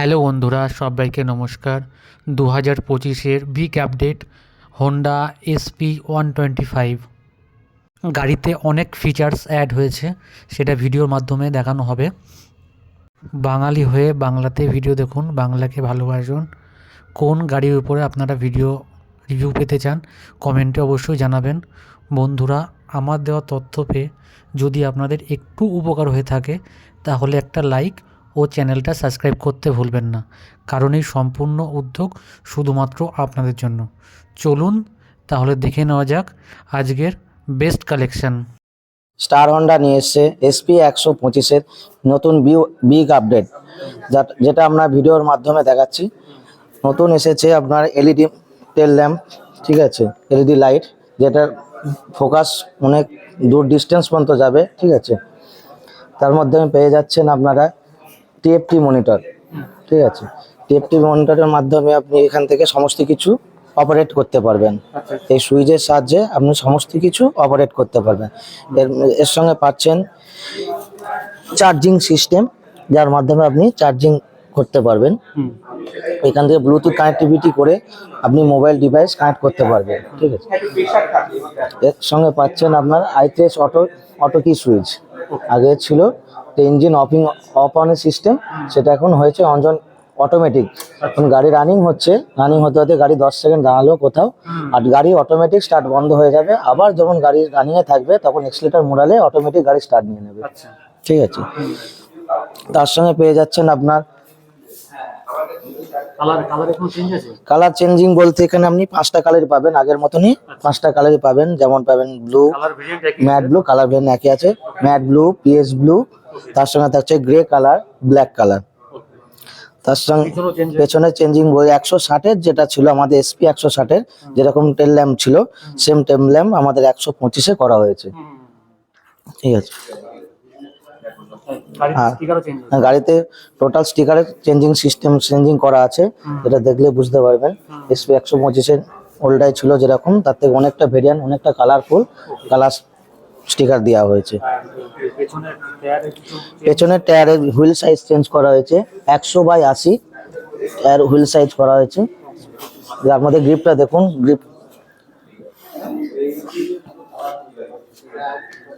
Hello বন্ধুরা, সবাইকে নমস্কার। দু হাজার পঁচিশের big update Honda SP one twenty five গাড়িতে অনেক ফিচার্স অ্যাড হয়েছে, সেটা ভিডিওর মাধ্যমে দেখানো হবে। বাঙালি হয়ে বাংলাতে ভিডিও দেখুন, বাংলাকে ভালোবাসুন। কোন গাড়ির উপরে আপনারা ভিডিও রিভিউ পেতে চান কমেন্টে অবশ্যই জানাবেন। বন্ধুরা, আমার দেওয়া তথ্য পেয়ে যদি আপনাদের একটু উপকার হয়ে থাকে, তাহলে একটা লাইক ও চ্যানেলটা সাবস্ক্রাইব করতে ভুলবেন না। কারণ এই সম্পূর্ণ উদ্যোগ শুধুমাত্র আপনাদের জন্য। চলুন তাহলে দেখে নেওয়া যাক আজকের বেস্ট কালেকশন। স্টার হন্ডা নিয়ে এসছে এসপি একশো পঁচিশের নতুন বিগ আপডেট। যেটা আমরা ভিডিওর মাধ্যমে দেখাচ্ছি। নতুন এসেছে আপনার এলইডি টেল ল্যাম্প, ঠিক আছে? এলইডি লাইট, যেটার ফোকাস অনেক দূর ডিস্টেন্স পর্যন্ত যাবে, ঠিক আছে? তার মাধ্যমে পেয়ে যাচ্ছেন আপনারা টিএফটি মনিটর ঠিক আছে? টিএফটি মনিটরের মাধ্যমে আপনি এখান থেকে সমস্ত কিছু অপারেট করতে পারবেন। এই সুইচের সাহায্যে আপনি সমস্ত কিছু অপারেট করতে পারবেন। এর এর সঙ্গে পাচ্ছেন চার্জিং সিস্টেম যার মাধ্যমে আপনি চার্জিং করতে পারবেন। এখান থেকে ব্লুটুথ কানেক্টিভিটি করে আপনি মোবাইল ডিভাইস কানেক্ট করতে পারবেন ঠিক আছে? এর সঙ্গে পাচ্ছেন আপনার ITS auto auto key switch আগে ছিল ইঞ্জিন অফিং অফ অনের সিস্টেম সেটা এখন হয়েছে অঞ্জন অটোমেটিক এখন গাড়ি রানিং হচ্ছে রানিং হতে হতে গাড়ি দশ সেকেন্ড দাঁড়াল কোথাও আর গাড়ি অটোমেটিক স্টার্ট বন্ধ হয়ে যাবে। আবার যখন গাড়ি রানিংয়ে থাকবে তখন এক্সিলেটার মোড়ালে অটোমেটিক গাড়ি স্টার্ট নিয়ে নেবে। ঠিক আছে? তার সঙ্গে পেয়ে যাচ্ছেন আপনার কালার চেঞ্জ বলতে এখানে আপনি পাঁচটা কালারই পাবেন আগের মতনই পাঁচটা কালারই পাবেন যেমন পাবেন ব্লু ম্যাট ব্লু কালার ভেন একই আছে। ম্যাট ব্লু পিএস ব্লু তার সঙ্গে থাকছে গ্রে কালার ব্ল্যাক কালার তার সঙ্গে পেছনে চেঞ্জিং বই একশো ষাটের যেটা ছিল আমাদের এসপি একশো ষাটের যেরকম টেল ল্যাম্প ছিল সেম টেল ল্যাম্প আমাদের একশো পঁচিশে করা হয়েছে। ঠিক আছে। গাড়িতে টোটাল স্টিকারের চেঞ্জিং সিস্টেম চেঞ্জিং করা আছে এটা দেখলে বুঝতে পারবেন। এসপি একশো পঁচিশের ওল্ডাই ছিল যেরকম তার থেকে অনেকটা ভেরিয়েন্ট অনেকটা কালারফুল কালার স্টিকার দেওয়া হয়েছে। পেছনের টায়ারে টায়ারের হুইল সাইজ চেঞ্জ করা হয়েছে। একশো বাই আশি টায়ার হুইল সাইজ করা হয়েছে। যার মধ্যে গ্রিপটা দেখুন গ্রিপ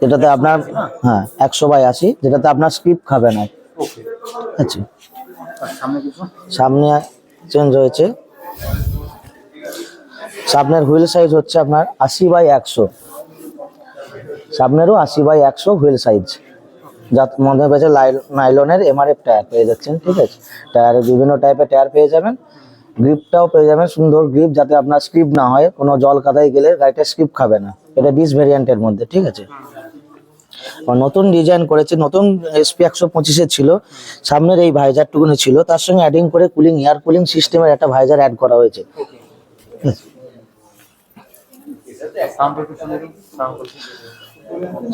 যেটাতে আপনার হ্যাঁ একশো বাই আশি যেটাতে আপনার স্ক্রিপ খাবে না। আচ্ছা। সামনে চেঞ্জ হয়েছে। সামনের হুইল সাইজ হচ্ছে আপনার আশি বাই একশো। সামনেরও আশি বাই একশো হুইল সাইজ। যার মধ্যে পেয়েছে নাইলনের এমআরএফ টায়ার পেয়ে যাচ্ছেন ঠিক আছে? টায়ারে বিভিন্ন টাইপের টায়ার পেয়ে যাবেন। গ্রিপটাও পেয়ে যাবেন সুন্দর গ্রিপ যাতে আপনার স্ক্রিপ না হয় কোনো জল কাদায় গেলে গাড়িটা স্ক্রিপ খাবে না। এটা বিশ ভেরিয়েন্টের মধ্যে ঠিক আছে? আর নতুন ডিজাইন করেছে নতুন এসপি একশো পঁচিশে ছিল সামনের এই ভাইজার ভাইজারটুকুনি ছিল তার সঙ্গে অ্যাডিং করে কুলিং এয়ার কুলিং সিস্টেমের একটা ভাইজার অ্যাড করা হয়েছে।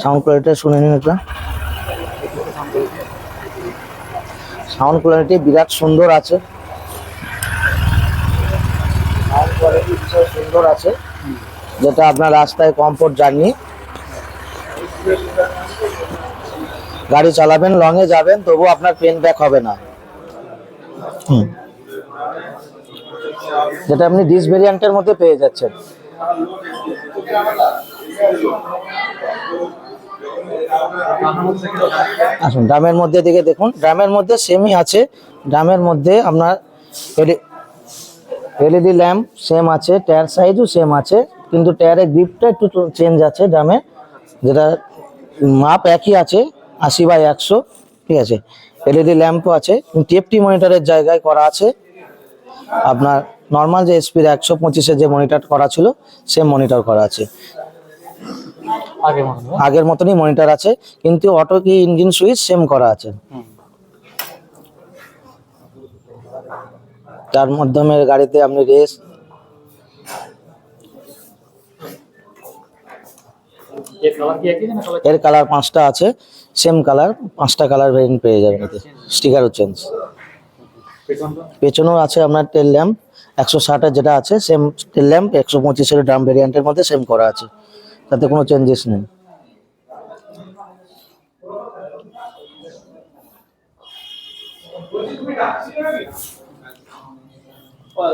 সাউন্ড শুনে কোয়ালিটি শুনে নিন একটা সাউন্ড কোয়ালিটি বিরাট সুন্দর আছে। সাউন্ড কোয়ালিটি সুন্দর আছে। যেটা আপনার রাস্তায় কমফোর্ট জার্নি গাড়ি চালাবেন লংয়ে যাবেন তবু আপনার পেন ব্যাক হবে না। যেটা আপনি ডিস ভেরিয়েন্টের মধ্যে পেয়ে যাচ্ছেন। আসুন, ড্রামের মধ্যে দিকে দেখুন। ড্রামের মধ্যে সেমই আছে। ড্রামের মধ্যে আপনার এলইডি ল্যাম্প সেম আছে টায়ার সাইজও সেম আছে, কিন্তু টায়ারের গ্রিপটা একটু চেঞ্জ আছে ড্রামে। যেটা মাপ একই আছে, আশি বাই একশো, ঠিক আছে। এলইডি ল্যাম্পও আছে। টিএফটি মনিটরের জায়গায় করা আছে। আপনার নর্মাল যে এসপির একশো পঁচিশে যে মনিটর করা ছিল সেম মনিটর করা আছে। আগের মতনই মনিটর আছে কিন্তু অটো কি ইঞ্জিন সুইচ সেম করা আছে। তার মাধ্যমে গাড়িতে আপনি রেস এর কালার পাঁচটা আছে সেম কালার পাঁচটা কালার ভেরিয়েন্ট পেয়ে যাবেন এতে। স্টিকারও চেঞ্জ পেছনেও আছে আপনার টেল ল্যাম্প একশো ষাটের যেটা আছে সেম টেল ল্যাম্প একশো পঁচিশের ড্রাম ভেরিয়েন্টের মধ্যে সেম করা আছে। তাতে কোনো চেঞ্জেস নেই। রিক্সন কত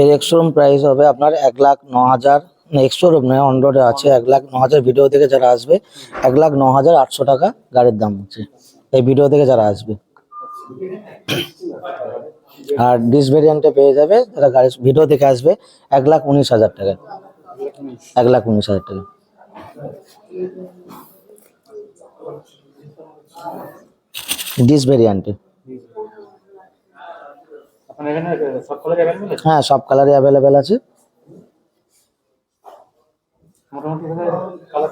এর এক্সশোরুম প্রাইস হবে আপনার এক লাখ ন হাজার এক্সশোরুম নয় অন রোডে আছে এক লাখ ন হাজার ভিডিও থেকে যারা আসবে, এক লাখ ন হাজার আটশো টাকা গাড়ির দাম হচ্ছে। এই ভিডিও থেকে যারা আসবে। আর ডিস ভেরিয়েন্টে পেয়ে যাবে, যারা গাড়ি ভিডিও থেকে আসবে, এক লাখ উনিশ হাজার টাকা। এক লাখ উনিশ হাজার টাকা। ডিস ভেরিয়েন্টে আপনার এখানে সব কালার অ্যাভেলেবল আছে হ্যাঁ সব কালারই অ্যাভেলেবেল আছে। কালার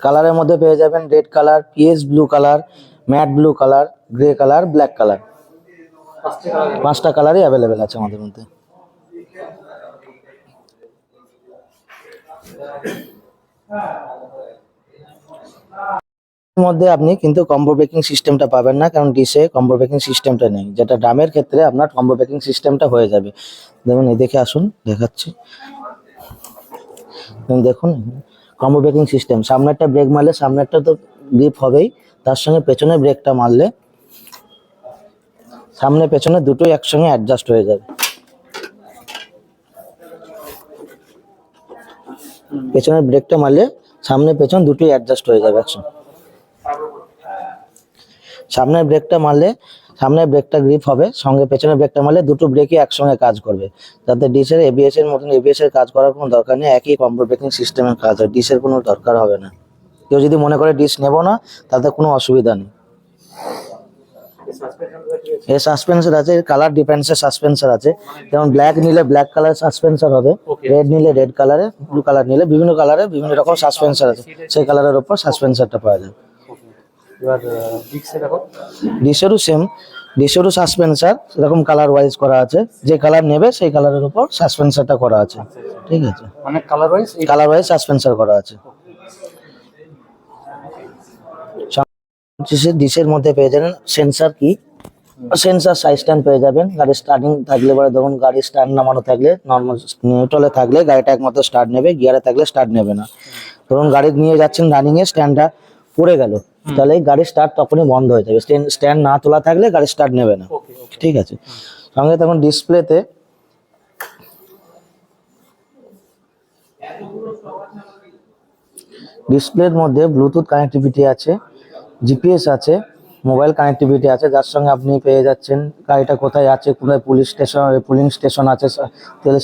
কালারের মধ্যে পেয়ে যাবেন red colour PS blue colour matte blue colour grey colour black colour পাঁচটা কালারই অ্যাভেলেবেল আছে আমাদের মধ্যে। এর মধ্যে আপনি কিন্তু কম্বো ব্রেকিং সিস্টেমটা পাবেন না, কারণ ডিসে কম্বো ব্রেকিং সিস্টেমটা নেই। যেটা ড্রামের ক্ষেত্রে আপনার কম্বো ব্রেকিং সিস্টেমটা হয়ে যাবে। যেমন এই দেখে আসুন, দেখাচ্ছি। দেখুন কম্বো ব্রেকিং সিস্টেম সামনেরটা ব্রেক মারলে সামনেরটা তো গ্রিপ হবেই, তার সঙ্গে পেছনে ব্রেকটা মারলে সামনে পেছনে দুটোই একসঙ্গে অ্যাডজাস্ট হয়ে যাবে। পেছনের ব্রেকটা মারলে সামনে পেছন দুটোই অ্যাডজাস্ট হয়ে যাবে একসঙ্গে। সামনের ব্রেকটা মারলে সামনের ব্রেকটা গ্রিপ হবে সঙ্গে পেছনের ব্রেকটা মারলে দুটো ব্রেকই একসঙ্গে কাজ করবে। যাতে ডিসের এবিএস এর মতন এবিএস এর কাজ করার কোনো দরকার নেই একই কম্বো ব্রেকিং সিস্টেমের কাজ হয় ডিসের কোনো দরকার হবে না। কেউ যদি মনে করে ডিস নেব না তাতে কোনো অসুবিধা নেই। এর সাসপেন্সার আছে কালার ডিপেন্ডসের সাসপেন্সার আছে। যেমন ব্ল্যাক নিলে ব্ল্যাক কালার সাসপেন্সার হবে রেড নিলে রেড কালারে ব্লু কালার নিলে বিভিন্ন কালারে বিভিন্ন রকম সাসপেন্সার আছে। সেই কালারের উপর সাসপেন্সারটা পাওয়া যায়। এবার সেম সাসপেন্সার কালার ওয়াইজ করা আছে। যে কালার নেবে সেই কালারের উপর সাসপেন্সারটা করা আছে। ঠিক আছে? মানে কালার ওয়াইজ কালার ওয়াইজ সাসপেন্সার করা আছে। ডিশের মধ্যে পেয়ে যাবেন। সেন্সার কি সেন্সার সাইজ স্ট্যান্ড পেয়ে যাবেন। গাড়ির স্টার্টিং থাকলে পরে ধরুন গাড়ির স্ট্যান্ড নামানো থাকলে নর্মাল নিউট্রালে থাকলে গাড়িটা একমাত্র স্টার্ট নেবে গিয়ারে থাকলে স্টার্ট নেবে না। ধরুন গাড়ি নিয়ে যাচ্ছেন রানিং এ স্ট্যান্ডটা পড়ে গেল। তাহলে গাড়ির স্টার্ট তখনই বন্ধ হয়ে যাবে। স্ট্যান্ড না তোলা থাকলে গাড়ি স্টার্ট নেবে না। ঠিক আছে? সঙ্গে তখন ডিসপ্লেতে ডিসপ্লের মধ্যে ব্লুটুথ কানেক্টিভিটি আছে জিপিএস আছে মোবাইল কানেক্টিভিটি আছে। যার সঙ্গে আপনি পেয়ে যাচ্ছেন গাড়িটা কোথায় আছে কোথায় পুলিশ স্টেশন পুলিং স্টেশন আছে তেল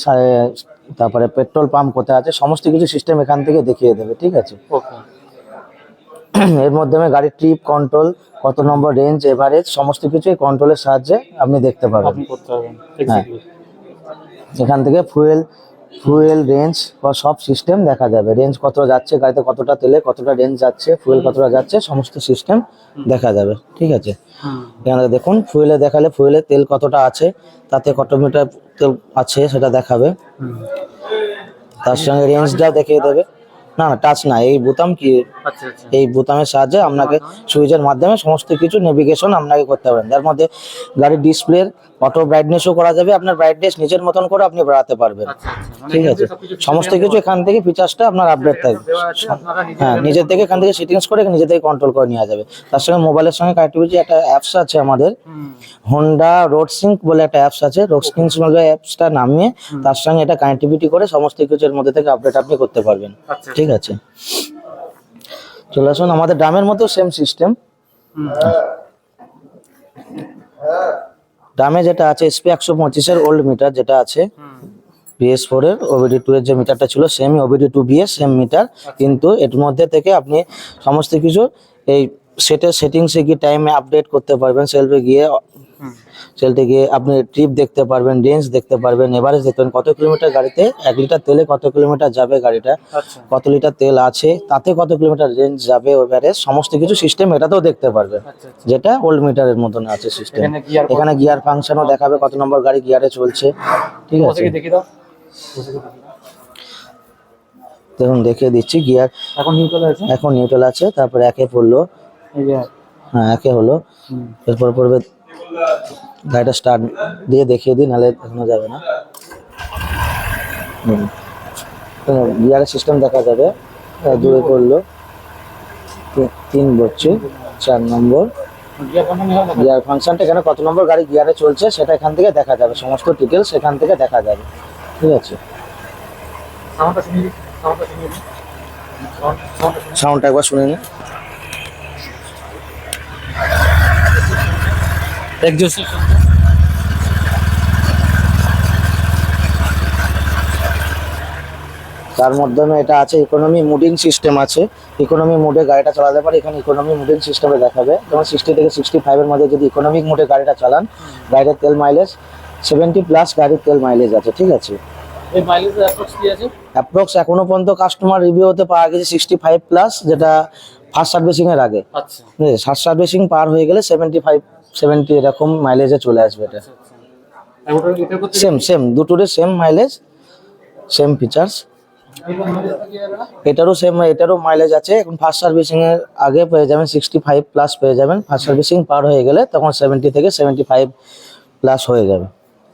তারপরে পেট্রোল পাম্প কোথায় আছে সমস্ত কিছু সিস্টেম এখান থেকে দেখিয়ে দেবে। ঠিক আছে? ওকে এর মাধ্যমে গাড়ির ট্রিপ কন্ট্রোল কত নম্বর রেঞ্জ এভারেজ সমস্ত কিছু এই কন্ট্রোলের সাহায্যে আপনি দেখতে পাবেন। আপনি করতে পারবেন এক্স্যাক্টলি এখান থেকে ফুয়েল ফুয়েল রেঞ্জ বা সব সিস্টেম দেখা যাবে। রেঞ্জ কত যাচ্ছে গাড়িতে কতটা তেলে কতটা রেঞ্জ যাচ্ছে ফুয়েল কতটা যাচ্ছে সমস্ত সিস্টেম দেখা যাবে ঠিক আছে? এখানে দেখুন ফুয়েলে দেখালে ফুয়েলে তেল কতটা আছে তাতে কত মিটার তেল আছে সেটা দেখাবে। তার সঙ্গে রেঞ্জটাও দেখিয়ে দেবে। না না টাচ না এই বোতাম কি? আচ্ছা আচ্ছা। এই বোতামের সাহায্যে আপনাকে সুইচের মাধ্যমে সমস্ত কিছু নেভিগেশন আপনাকে করতে পারেন। যার মধ্যে গাড়ির ডিসপ্লের অটো ব্রাইটনেসও করা যাবে আপনার ব্রাইটনেস নিজের মতন করে আপনি বাড়াতে পারবেন। আচ্ছা আচ্ছা মানে ঠিক আছে? সমস্ত কিছু এখান থেকে ফিচার্সটা আপনার আপডেট থাকবে। হ্যাঁ নিজের থেকে এখান থেকে সেটিংস করে নিজে থেকে কন্ট্রোল করে নেওয়া যাবে। তার সঙ্গে মোবাইলের সঙ্গে কানেক্টিভিটি একটা অ্যাপস আছে আমাদের। হোন্ডা রোড সিঙ্ক বলে একটা অ্যাপস আছে। রোড সিঙ্ক বলে অ্যাপসটা নামিয়ে তার সঙ্গে এটা কানেক্টিভিটি করে সমস্ত কিছু এর মধ্যে থেকে আপডেট আপনি করতে পারবেন। আচ্ছা ঠিক আছে? চলে আসুন আমাদের ড্রামের মতো সেম সিস্টেম হুম। ড্রামে যেটা আছে এসপি একশো পঁচিশের ওল্ড মিটার যেটা আছে বিএস ফোর এর ওবিডি টু এর যে মিটারটা ছিল same OBD two BS same meter কিন্তু এর মধ্যে থেকে আপনি সমস্ত কিছু এই সেটা সেটিংসে গিয়ে টাইমে আপডেট করতে পারবেন সেলফে গিয়ে সেলফে গিয়ে আপনি ট্রিপ দেখতে পারবেন রেঞ্জ দেখতে পারবেন এভারেজ দেখতে পারবেন কত কিলোমিটার গাড়িতে এক লিটার তেলে কত কিলোমিটার যাবে গাড়িটা আচ্ছা। কত লিটার তেল আছে তাতে কত কিলোমিটার রেঞ্জ যাবে এভারেজ সমস্ত কিছু সিস্টেম এটাতেও দেখতে পারবেন আচ্ছা আচ্ছা। যেটা ওল্ড মিটারের মতন আছে সিস্টেম এখানে গিয়ার ফাংশনও দেখাবে কত নম্বর গাড়ি গিয়ারে চলছে ঠিক আছে? দেখুন দেখিয়ে দিচ্ছি গিয়ার এখন নিউট্রাল আছে? এখন নিউট্রাল আছে তারপরে একে পড়ল। হ্যাঁ একে হলো। এরপর পড়বে গাড়িটা স্টার্ট দিয়ে দেখিয়ে দিই নাহলে এখনও যাবে না। গিয়ারের সিস্টেম দেখা যাবে। দুয়ে করল তিন বলছে চার নম্বর। গিয়ার ফাংশনটা এখানে কত নম্বর গাড়ি গিয়ারে চলছে সেটা এখান থেকে দেখা যাবে। সমস্ত ডিটেলস এখান থেকে দেখা যাবে। ঠিক আছে? সাউন্ড সাউন্ডটা একবার শুনে নিন এক্সজস্ট তার মাধ্যমে এটা আছে ইকোনমি মুডিং সিস্টেম আছে। ইকোনমি মোডে গাড়িটা চালাতে পারে এখানে ইকোনমি মুডিং সিস্টেমে দেখাবে। যেমন সিক্সটি থেকে সিক্সটি ফাইভের মধ্যে যদি ইকোনমিক মোডে গাড়িটা চালান গাড়ির তেল মাইলেজ সেভেন্টি প্লাস গাড়ির তেল মাইলেজ আছে ঠিক আছে? অ্যাপ্রক্স এখনও পর্যন্ত কাস্টমার রিভিউ হতে পাওয়া গেছে সিক্সটি ফাইভ প্লাস যেটা ফার্স্ট সার্ভিসিং এর আগে। আচ্ছা। ফার্স্ট সার্ভিসিং পার হয়ে গেলে সেভেন্টি ফাইভ সেভেন্টি এরকম মাইলেজে চলে আসবে এটা। সেম সেম দুটোরই সেম মাইলেজ সেম ফিচার্স এটারও সেম এটারও মাইলেজ আছে। এখন ফার্স্ট সার্ভিসিং এর আগে পেয়ে যাবেন সিক্সটি ফাইভ প্লাস পেয়ে যাবেন। ফার্স্ট সার্ভিসিং পার হয়ে গেলে তখন সেভেন্টি থেকে সেভেন্টি ফাইভ প্লাস হয়ে যাবে।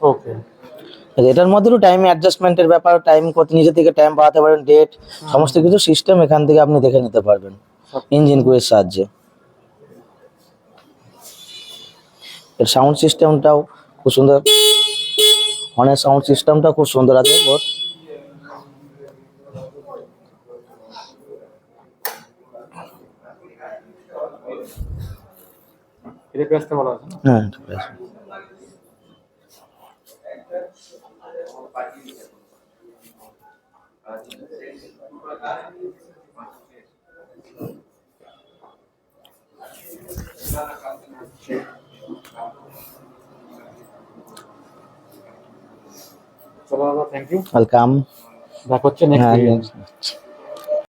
ওকে এটার মধ্যেও টাইম অ্যাডজাস্টমেন্টের ব্যাপার টাইম কত নিজে থেকে টাইম বাড়াতে পারেন ডেট সমস্ত কিছু সিস্টেম এখান থেকে আপনি দেখে নিতে পারবেন। ইঞ্জিন কুয়ের সাহায্যে। এর সাউন্ড সিস্টেমটাও খুব সুন্দর। অনেক সাউন্ড সিস্টেমটা খুব সুন্দর আছে ওর না? হ্যাঁ ঠিক আছে চলো দাদা থ্যাংক ইউ ওয়েলকাম দেখা হচ্ছে নেক্সট.